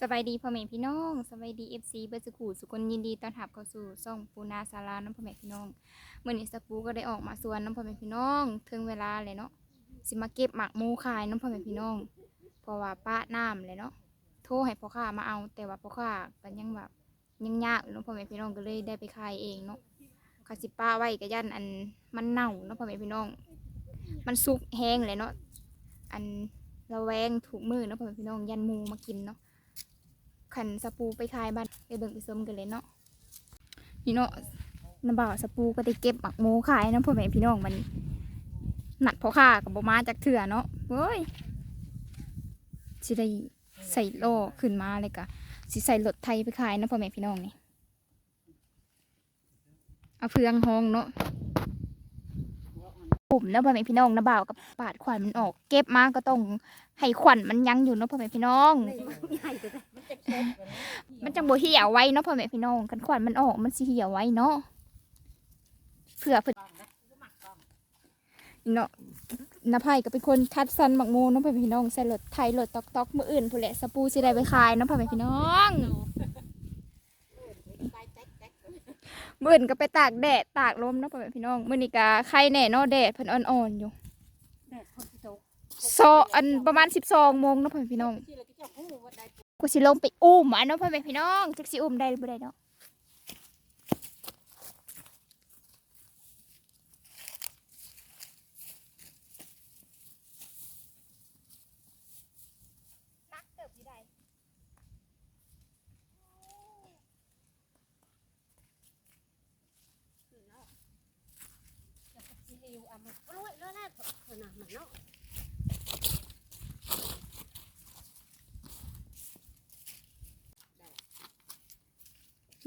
สบายดีพ่อแม่พี่น้องสบายดีเอฟซีเบอร์สกูสุกลยินดีต้อนรับเข้าสู่ช่องปูนาสาราน้ำพ่อแม่พี่น้องเมื่อนี้สปูก็ได้ออกมาสวนน้ำพ่อแม่พี่น้องถึงเวลาเลยเนาะสิมาเก็บหมักมูขายน้ำพ่อแม่พี่น้อง เพราะว่าป้าน้ำเลยเนาะโทรให้พ่อค้ามาเอา แต่ว่าพ่อค้าก็ยังแบบยังยากอยู่เนาะพ่อแม่พี่น้องก็เลยได้ไปขายเองเนาะคาสิป้าไว้ก็ยันอันมันเน่าเนาะพ่อแม่พี่น้อง มันสุกแห้งเลยเนาะอันระแวงถูกมือเนาะพ่อแม่พี่น้องยันมูมากินเนาะ ขันสปูไปขายบ้านไปเบิ่งไปส้มกันเลยเนาะพี่เนาะน้ำบ่าวสปูก็ได้เก็บหมักหมูขายนะพ่อแม่พี่น้องมันหนัดพ่อค้ากับบ่มาจากเถื่อเนาะเว้ยสิได้ใส่โลขึ้นมาเลยกะสิใส่รถไทยไปขายนะพ่อแม่พี่น้องนี่เอาเพืองห้องเนาะปุ่มนะพ่อแม่พี่น้องนะบ่าวกับปาดขวัญมันออก เก็บมาก็ต้องให้ขวัญมันยังอยู่เนาะพ่อแม่พี่น้อง มันจังบ่เหี่ยวไว้เนาะพ่อแม่พี่น้องกันขวัญมันออกมันสิเหี่ยวไว้เนาะเผื่อเพิ่นเนาะนาภัยก็เป็นคนคัดสรรหมักโมเนาะพ่อแม่พี่น้องใส่รถไทยรถตอกตอกมืออื่นผู้นแหละสปูสิได้ไปขายเนาะพ่อแม่พี่น้องมืออื่นก็ไปตากแดดตากลมเนาะพ่อแม่พี่น้องมื้อนี้ก็ใครแน่เนาะแดดเพิ่นอ่อนๆอยู่แดดคนที่โตโซอันประมาณ12โมงเนาะพ่อแม่พี่น้องที่เรา กูสิลงไปอุ้มอะเนาะพ่อแม่พี่น้องจักสิอุ้มได้หรือบ่ได้เนาะนักเติบอยู่ได้จะสิริวอะมันโอ้ยแล้วน่าคนน่ะมันเนาะ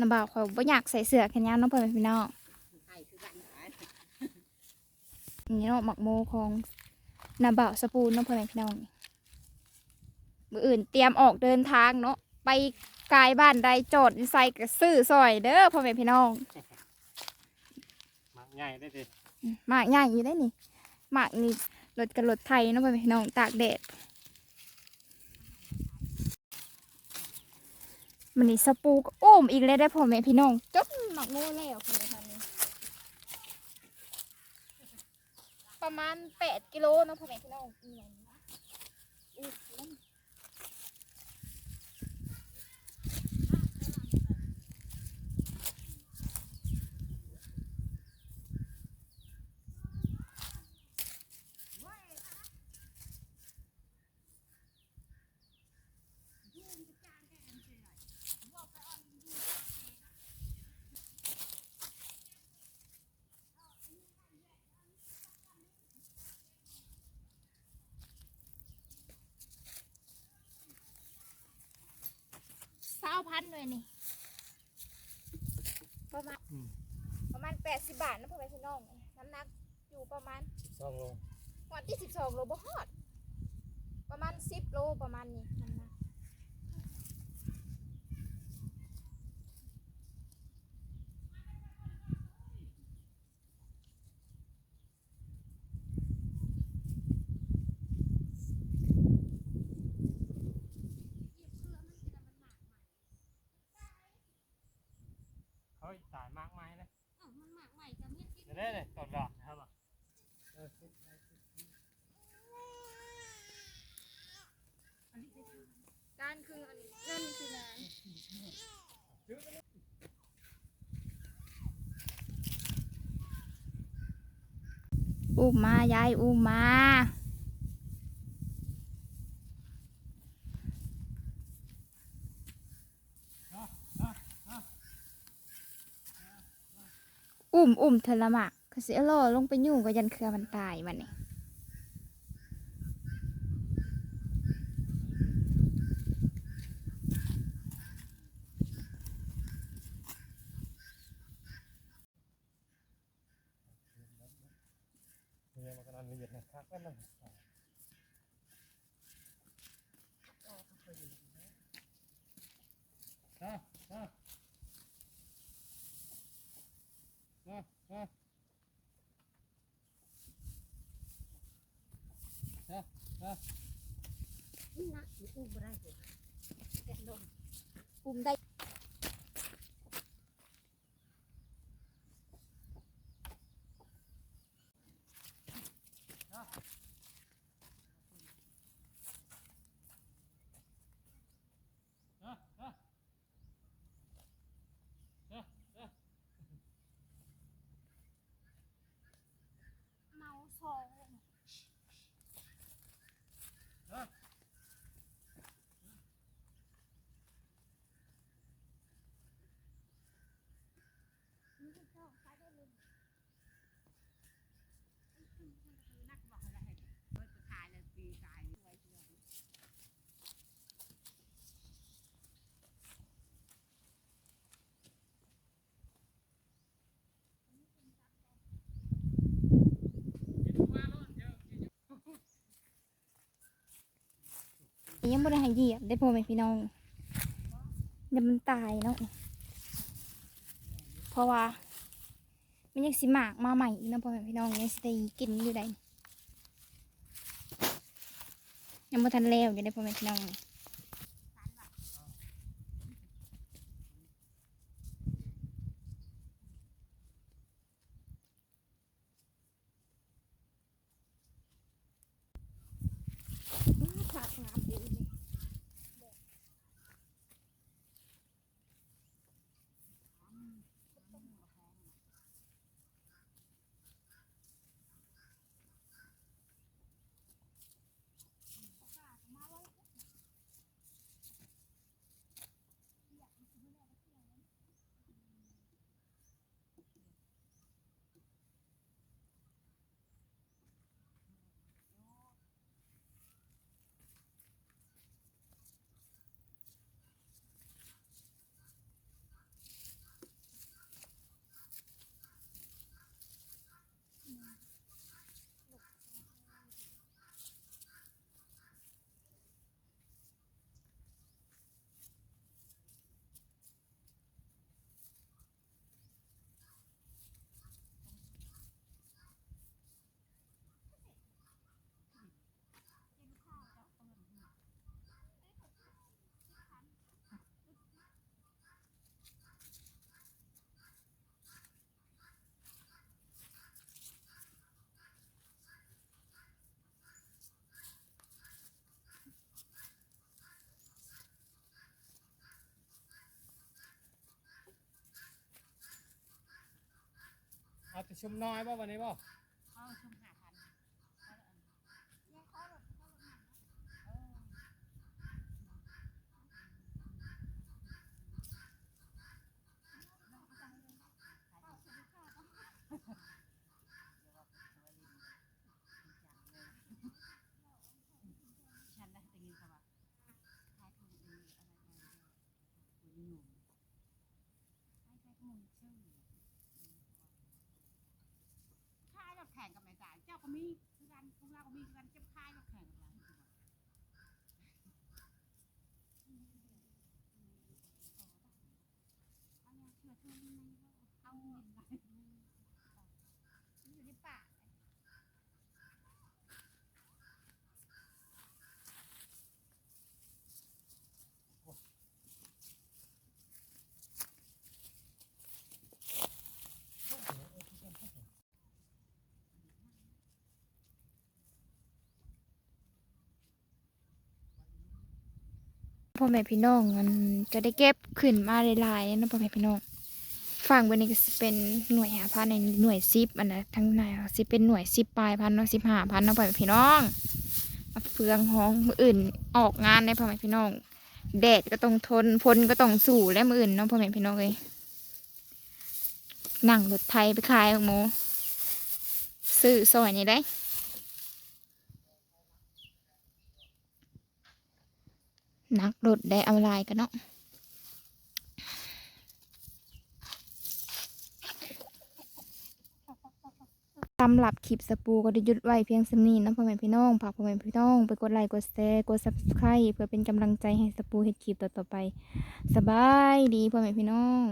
น้ำบ่าวเขาบ่อยากใส่เสื้อแขนยาวเนาะพ่อแม่พี่น้องไอ้คือกันหายนี่เนาะหมักโมของน้ำบ่าวสปูนเนาะพ่อแม่พี่น้องมืออื่นเตรียมออกเดินทางเนาะไปกายบ้านใดจอดใส่กระซื้อซอยเด้อพ่อแม่พี่น้องมักง่ายได้ดิหมากใหญ่อยู่ได้นี่หมากนี่รถกับรถไทยเนาะพ่อแม่พี่น้องตากแดด มันนี่สปูกโอุ้มอีกแล้วได้อพ่อแม่พี่น้องจบหมักโม่แล้วคนละพันนี้ประมาณแปดกิโลเนาะพ่อแม่พี่น้องอีหยังวะอุ๊ยเศร้า พันเลยนี่ประมาณประมาณแปดสิบบาทนะพ่อแม่พี่น้องน้ำหนักอยู่ประมาณสองโลวันที่สิบสองโลบ่ฮอด ประมาณสิบโลประมาณนี้นั่นนะ ตายมากไหมนะอ้าวมันหมากใหม่จะเม็ดกินเดี๋ยวได้เลยตอดดอกนะครับอะเออการคืออันนั่นคืองานอุ้มมายายอุ้มมา อุ้มอุ้มเทอละมากก็เสียล่อลงไปยุ่งก็ยันเครือมันตายมันนี่เมียมันกำลังละเอียดนะครับก็นั่งอะ อะอะอะอะอะนี่นะอุ้มได้อุ้มได้ เออเออเออเออ เมาสอง เออ นักบอกอะไรเปิดขายเลยปีขายไว้เชื่อ ยังไม่ได้ให้เหยียบได้พ่อแม่พี่น้องเดี๋ยวมันตายเนาะเพราะว่ามันยังสิหมากมาใหม่อีกนะพ่อแม่พี่น้องยังสิได้กินอยู่ได้ยังไม่ทันแล้วอยู่ได้พ่อแม่พี่น้องเลยงามดีเลย เอาแต่ชุมน้อยบ่วันนี้บ่ เอาชุมหาพัน ฉันได้แต่เงินเขาว่าขายทุนเองอะไรอะไรคุยหนุ่มให้ใช้ข้อมูลชื่อขายรถแข่ง ก็มีคือกันของเราก็มีคือกันเจ็บคายรถแข่งกับเราเอาเนี่ยเชื่อเชื่อนี่เอาเงินไปอยู่ในป่า พ่อแม่พี่น้องมันก็ได้เก็บขึ้นมาหลายๆนะพ่อแม่พี่น้องฝั่งบนนี้ก็สิเป็นหน่วยหาพันในหน่วยซิปอันนะทั้งในสิเป็นหน่วยซิปปลายพันเนาะสิบห้าพันเนาะพ่อแม่พี่น้องเฟืองห้องมืออื่นออกงานได้พ่อแม่พี่น้องแดดก็ต้องทนพลก็ต้องสู่และมืออื่นเนาะพ่อแม่พี่น้องเลยนั่งรถไทยไปขายหมูซื้อซอยนี่ได้ นักรดได้เอาลายกันเนาะสำหรับคลิปสปูก็ได้หยุดไว้เพียงสำนีนะพ่อแม่พี่น้องฝากพ่อแม่พี่น้อง ไปกดไลค์กดแชร์กดซับสไคร b e เพื่อเป็นกำลังใจให้สปูเฮ็ดคลิปต่อๆไป สบายดีพ่อแม่พี่น้อง